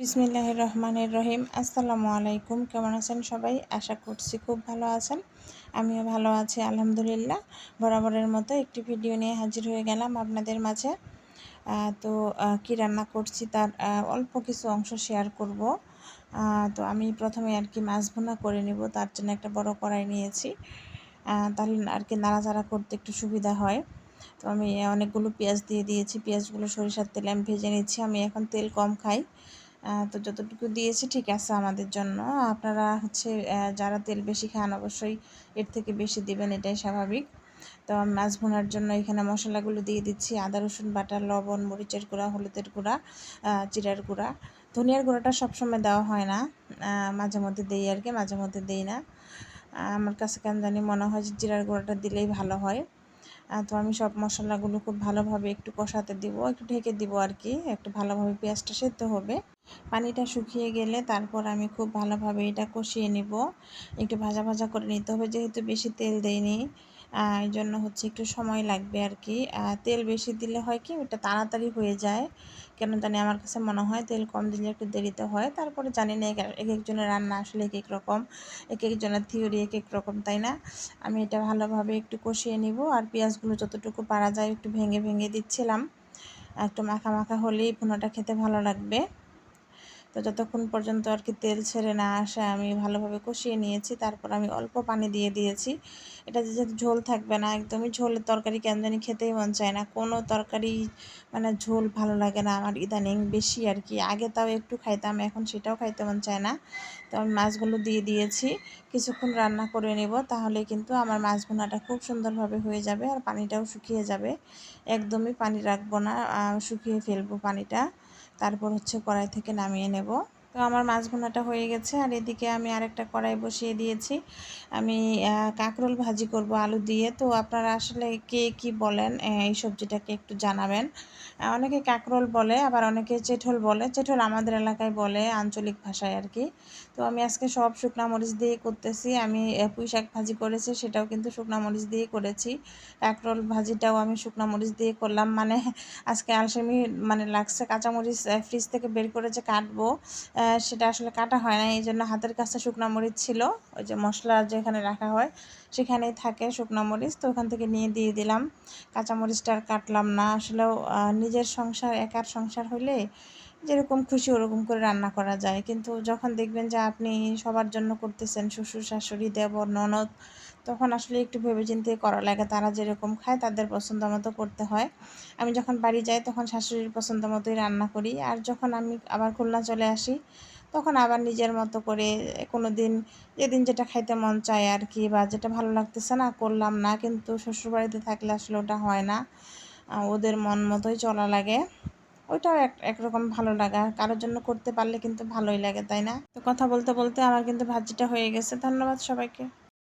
বিসমিল্লাহ রহমানের রহিম। আসসালামু আলাইকুম কেমন আছেন সবাই? আশা করছি খুব ভালো আছেন। আমিও ভালো আছি, আলহামদুলিল্লাহ। বরাবরের মতো একটি ভিডিও নিয়ে হাজির হয়ে গেলাম আপনাদের মাঝে। তো কি রান্না করছি তার অল্প কিছু অংশ শেয়ার করব। তো আমি প্রথমে আর কি মাছ ভুনা করে নেব, তার জন্য একটা বড় কড়াই নিয়েছি। তাহলে আর কি নাড়াচাড়া করতে একটু সুবিধা হয়। তো আমি অনেকগুলো পেঁয়াজ দিয়ে দিয়েছি। পেঁয়াজগুলো সরিষার তেলে আমি ভেজে নিচ্ছি। আমি এখন তেল কম খাই। তো যতটুকু দিয়েছি ঠিক আছে আমাদের জন্য। আপনারা হচ্ছে যারা তেল বেশি খান অবশ্যই এর থেকে বেশি দিবেন, এটাই স্বাভাবিক। তো মাছ ভোনার জন্য এখানে মশলাগুলো দিয়ে দিচ্ছি। আদা, রসুন বাটা, লবণ, মরিচের গুঁড়া, হলুদের গুঁড়া জিরার গুঁড়া। ধনিয়ার গুঁড়াটা সবসময় দেওয়া হয় না। মাঝে মধ্যে দেই আর কি, মাঝে মধ্যে দেই না। আমার কাছে কেন জানি মনে হয় যে জিরার গুঁড়াটা দিলেই ভালো হয়। তো আমি সব মশলাগুলো খুব ভালোভাবে একটু কষাতে দিব, একটু ঢেকে দিব আর কি। একটু ভালোভাবে পেঁয়াজটা সেদ্ধ হবে। পানিটা শুকিয়ে গেলে তারপর আমি খুব ভালোভাবে এটা কষিয়ে নিব। একটু ভাজা ভাজা করে নিতে হবে, যেহেতু বেশি তেল দেয়নি এই জন্য হচ্ছে একটু সময় লাগবে আর কি তেল বেশি দিলে হয় কি ওটা তাড়াতাড়ি হয়ে যায়। কেন জানি আমার কাছে মনে হয় তেল কম দিলে একটু দেরিতে হয়। তারপরে জানি না এক একজনের রান্না আসলে এক এক রকম, এক একজনের থিওরি এক এক রকম, তাই না? আমি এটা ভালোভাবে একটু কষিয়ে নিব আর পেঁয়াজগুলো যতটুকু পারা যায় একটু ভেঙে ভেঙে দিচ্ছিলাম। একটু মাখা মাখা হলেই ভুনাটা খেতে ভালো লাগবে। তো যতক্ষণ পর্যন্ত আর কি তেল ছেড়ে না আসে, আমি ভালোভাবে কষিয়ে নিয়েছি। তারপর আমি অল্প পানি দিয়ে দিয়েছি। এটা যেহেতু ঝোল থাকবে না, একদমই ঝোলের তরকারি কেন জানি খেতেই মন চায় না। কোনো তরকারি মানে ঝোল ভালো লাগে না আমার ইদানিং বেশি আর কি। আগে তাও একটু খাইতাম, এখন সেটাও খাইতে মন চায় না। তো আমি মাছগুলো দিয়ে দিয়েছি। কিছুক্ষণ রান্না করে নেব, তাহলে কিন্তু আমার মাছ ভুনাটা খুব সুন্দরভাবে হয়ে যাবে আর পানিটাও শুকিয়ে যাবে। একদমই পানি রাখব না শুকিয়ে ফেলব পানিটা। তারপর হচ্ছে কড়াই থেকে নামিয়ে নেব। তো আমার মাছ ভুনাটা হয়ে গেছে আর এদিকে আমি আরেকটা কড়াই বসিয়ে দিয়েছি। আমি কাঁকরোল ভাজি করব আলু দিয়ে। তো আপনারা আসলে কে কি বলেন এই সবজিটাকে একটু জানাবেন। অনেকে কাঁকরোল বলে, আবার অনেকে চেঠল বলে। চেঠল আমাদের এলাকায় বলে, আঞ্চলিক ভাষায় আর কি। তো আমি আজকে সব শুকনা মরিচ দিয়ে করতেছি। আমি পুঁই শাক ভাজি করেছি, সেটাও কিন্তু শুকনা মরিচ দিয়ে করেছি। কাঁকরোল ভাজিটাও আমি শুকনা মরিচ দিয়ে করলাম। মানে আজকে আলসেমি মানে লাগছে কাঁচামরিচ ফ্রিজ থেকে বের করে যে কাটবো সেটা আসলে কাটা হয় না। এই জন্য হাতের কাছে শুকনো মরিচ ছিল। ওই যে মশলা যেখানে রাখা হয় সেখানেই থাকে শুকনো মরিচ। তো ওখান থেকে নিয়ে দিয়ে দিলাম। কাঁচা মরিচটা আর কাটলাম না। আসলেও নিজের সংসার, একার সংসার হইলে যেরকম খুশি ওরকম করে রান্না করা যায়। কিন্তু যখন দেখবেন যে আপনি সবার জন্য করতেছেন, শ্বশুর, শাশুড়ি, দেবর, ননদ তখন আসলে একটু ভেবে চিন্তে করা লাগে। তারা যেরকম খায় তাদের পছন্দ মতো করতে হয়। আমি যখন বাড়ি যাই তখন শাশুড়ির পছন্দ মতোই রান্না করি। আর যখন আমি আবার খুলনা চলে আসি, তখন আবার নিজের মতো করে কোনো দিন যেদিন যেটা খাইতে মন চায় আর কি বা যেটা ভালো লাগতেছে না করলাম না। কিন্তু শ্বশুরবাড়িতে থাকলে আসলে ওটা হয় না। ওদের মন মতোই চলা লাগে। ওইটাও এক, একরকম ভালো লাগা। কারোর জন্য করতে পারলে কিন্তু ভালোই লাগে, তাই না? তো কথা বলতে বলতে আমার কিন্তু ভাজিটা হয়ে গেছে। ধন্যবাদ সবাইকে।